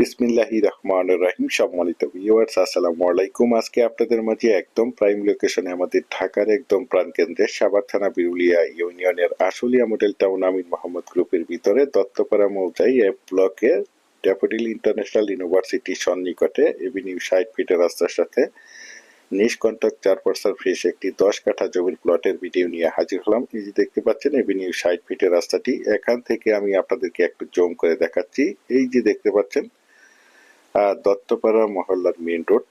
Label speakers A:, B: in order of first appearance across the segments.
A: বিসমিল্লাহি রহমান রাহিম। সম্মানিত ভিউয়ার্স আসসালামু আলাইকুম। আজকে আপনাদের মাঝে একদম প্রাইম লোকেশনে আমাদের ঢাকার একদম প্রাণকেন্দ্রে সাবার থানা বিরুলিয়া ইউনিয়নের আশুলিয়া মডেল টাউন আমিন মোহাম্মদ গ্রুপের ভিতরে দত্তপাড়া মৌজাই এফ ব্লকে ড্যাফোডিল ইন্টারন্যাশনাল ইউনিভার্সিটি সন্নিকটে এভিনিউ ষাট ফিটের রাস্তার সাথে নিষ্কণ্টক চার পার্সার ফ্রেশ একটি দশ কাঠা জমির প্লটের ভিডিও নিয়ে হাজির হলাম। এই যে দেখতে পাচ্ছেন এভিনিউ ষাট ফিটের রাস্তাটি। এখান থেকে আমি আপনাদেরকে একটু জম করে দেখাচ্ছি। এই যে দেখতে পাচ্ছেন দত্তপাড়া মহল্লার মেইন রোড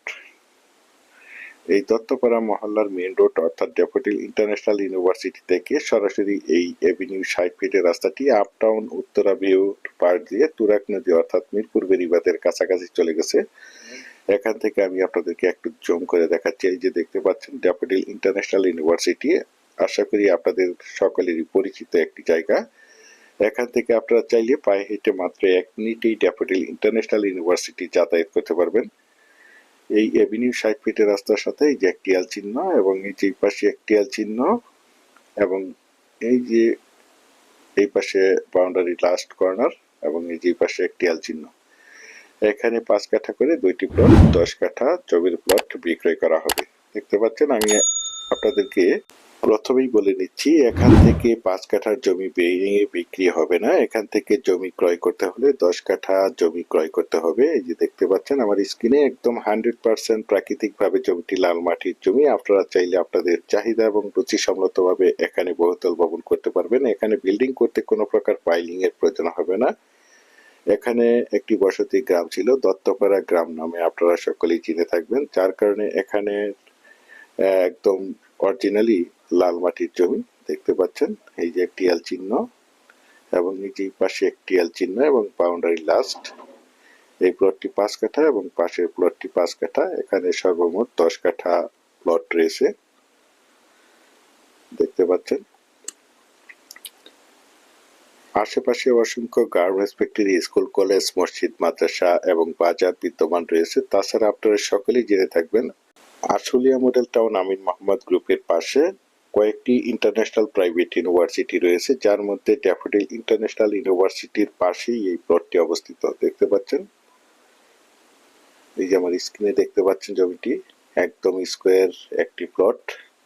A: এই দত্তপাড়া মহল্লার মেইন রোড অর্থাৎ ড্যাফোডিল ইন্টারন্যাশনাল ইউনিভার্সিটি থেকে সরাসরি এই এভিনিউ ষাট ফিটের রাস্তাটি up town Uttara view park দিয়ে তুরাক নদী অর্থাৎ মিরপুর বেরিবাদের কাছাকাছি চলে গেছে। এখান থেকে আমি আপনাদেরকে একটু জুম করে দেখাচ্ছি। এই যে দেখতে পাচ্ছেন ড্যাফোডিল ইন্টারন্যাশনাল ইউনিভার্সিটি আশা করি আপনাদের সকলেরই পরিচিত একটি জায়গা। এখান থেকে আপনারা চাইলে পায়ে হেঁটে মাত্র এক মিনিটেই ড্যাফোডিল ইন্টারন্যাশনাল ইউনিভার্সিটি যাতায়াত করতে পারবেন। এই এভিনিউ ষাট ফিটের রাস্তার সাথে এই যে একটি আল চিহ্ন এবং এই যে পাশে একটি আল চিহ্ন এবং এই যে এই পাশে বাউন্ডারি লাস্ট কর্নার এবং এই যে পাশে একটি আল চিহ্ন। এখানে পাঁচ কাঠা করে দুইটি প্লট, দশ কাঠা জমির প্লট বিক্রয় করা হবে। দেখতে পাচ্ছেন, আমি আপনাদেরকে প্রথমেই বলে নিচ্ছি, এখান থেকে পাঁচ কাঠার জমি ভেঙে বিক্রি হবে না। এখান থেকে জমি ক্রয় করতে হলে দশ কাঠা জমি ক্রয় করতে হবে। এই যে দেখতে পাচ্ছেন, আমার স্ক্রিনে একদম হান্ড্রেড পার্সেন্ট প্রাকৃতিকভাবে জমিটি লাল মাটির জমি। আপনারা চাইলে আপনাদের চাহিদা এবং রুচি সম্মত ভাবে এখানে বহুতল ভবন করতে পারবেন। এখানে বিল্ডিং করতে কোনো প্রকার পাইলিং এর প্রয়োজন হবে না। এখানে একটি বসতি গ্রাম ছিল, দত্তপাড়া গ্রাম নামে আপনারা সকলেই চিনে থাকবেন। যার কারণে এখানে একদম অরিজিনালি লাল মাটির জমি, দেখতে পাচ্ছেন, এই যে এল চিহ্ন, এবং এই পাশে একটি এল চিহ্ন এবং বাউন্ডারি লাস্ট এই প্লটটি পাঁচ কাঠা এবং পাশের প্লটটি পাঁচ কাঠা, এখানে সর্বমোট দশ কাঠা প্লট রয়েছে। দেখতে পাচ্ছেন, আশেপাশে অসংখ্য গার্মেন্টস ফ্যাক্টরি স্কুল কলেজ মসজিদ, মাদ্রাসা এবং বাজার বিদ্যমান রয়েছে। তাছাড়া আপনারা সকলেই জেনে থাকবেন আশুলিয়া মডেল টাউন আমিন মোহাম্মদ গ্রুপের পাশে কয়েকটি ইন্টারন্যাশনাল প্রাইভেট ইউনিভার্সিটি রয়েছে, যার মধ্যে ড্যাফোডিল ইন্টারন্যাশনাল ইউনিভার্সিটির পাশেই এই প্লটটি অবস্থিত। দেখতে পাচ্ছেন? এই যে আমার স্ক্রিনে দেখতে পাচ্ছেন জমিটি? একদম স্কোয়ার একটি প্লট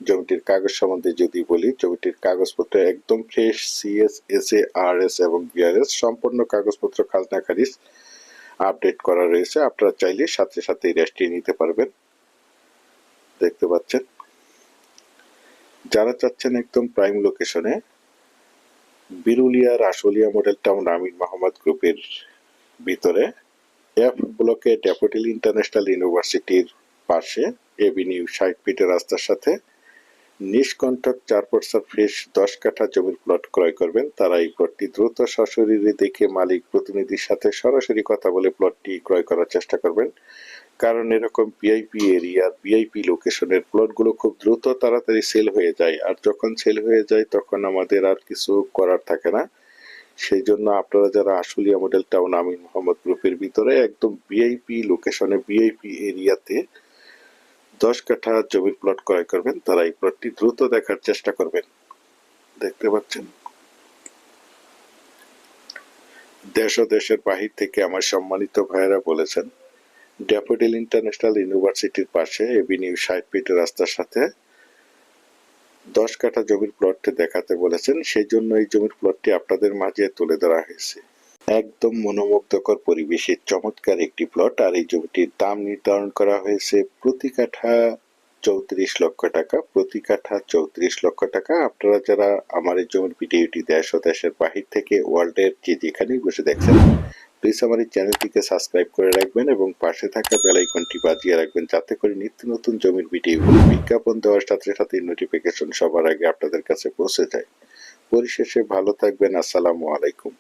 A: জমিটির কাগজ সম্বন্ধে যদি বলি, জমিটির কাগজপত্র একদম fresh CS S A R S এবং বিআরএস সম্পূর্ণ কাগজপত্র, খাজনা, খারিজ আপডেট করা রয়েছে। আপনারা চাইলে সাথে সাথে রেস্টে নিতে পারবেন। দেখতে পাচ্ছেন। যারা চাচ্ছেন একদম প্রাইম লোকেশনে বিরুলিয়ার আশুলিয়া মডেল টাউন আমিন মোহাম্মদ গ্রুপের ভিতরে এফ ব্লকে ড্যাফোডিল ইন্টারন্যাশনাল ইউনিভার্সিটির পাশে এভিনিউ ষাট ফিটের রাস্তার সাথে নিষ্কণ্ঠক চার পার্সার ফ্রেশ দশ কাঠা জমির প্লট ক্রয় করবেন। তারা এই প্লটটি দ্রুত সশরীরে দেখে মালিক প্রতিনিধির সাথে সরাসরি কথা বলে প্লটটি ক্রয় করার চেষ্টা করবেন। কারণ এরকম ভিআইপি এরিয়ার ভিআইপি লোকেশনের প্লটগুলো খুব দ্রুত তাড়াতাড়ি সেল হয়ে যায়। আর যখন সেল হয়ে যায়, তখন আমাদের আর কিছু করার থাকে না। সেই জন্য আপনারা যারা আশুলিয়া মডেল টাউন আমিন মোহাম্মদ গ্রুপের ভিতরে একদম ভিআইপি লোকেশনে ভিআইপি এরিয়াতে দশ কাঠা জমির প্লট ক্রয় করবেন, তারা এই প্লটটি দ্রুত দেখার চেষ্টা করবেন। দেখতে পাচ্ছেন? দেশ ও দেশের বাহির থেকে আমার সম্মানিত ভাইয়েরা বলেছেন ড্যাফোডিল ইন্টারন্যাশনাল ইউনিভার্সিটির পাশে এভিনিউ ষাট ফিট রাস্তার সাথে দশ কাঠা জমির প্লটটি দেখাতে বলেছেন সেই জন্য এই জমির প্লটটি আপনাদের মাঝে তুলে ধরা হয়েছে। একদম মনোমুগ্ধকর পরিবেশের চমৎকার একটি প্লট, আর এই জমিটির দাম নির্ধারণ করা হয়েছে প্রতি কাঠা চৌত্রিশ লক্ষ টাকা। প্রতি কাঠা চৌত্রিশ লক্ষ টাকা। আপনারা যারা আমার এই জমির ভিডিওটি দেশ ও দেশের বাহির থেকে ওয়ার্ল্ডের যে যেখানেই বসে দেখছেন প্লিজ আমার এই চ্যানেলটিকে সাবস্ক্রাইব করে রাখবেন এবং পাশে থাকা বেল আইকনটি বাজিয়ে রাখবেন, যাতে করে নিত্য নতুন জমির ভিডিওগুলো বিজ্ঞাপন দেওয়ার সাথে সাথে নোটিফিকেশন সবার আগে আপনাদের কাছে পৌঁছে যায়। পরিশেষে ভালো থাকবেন, আসসালামু আলাইকুম।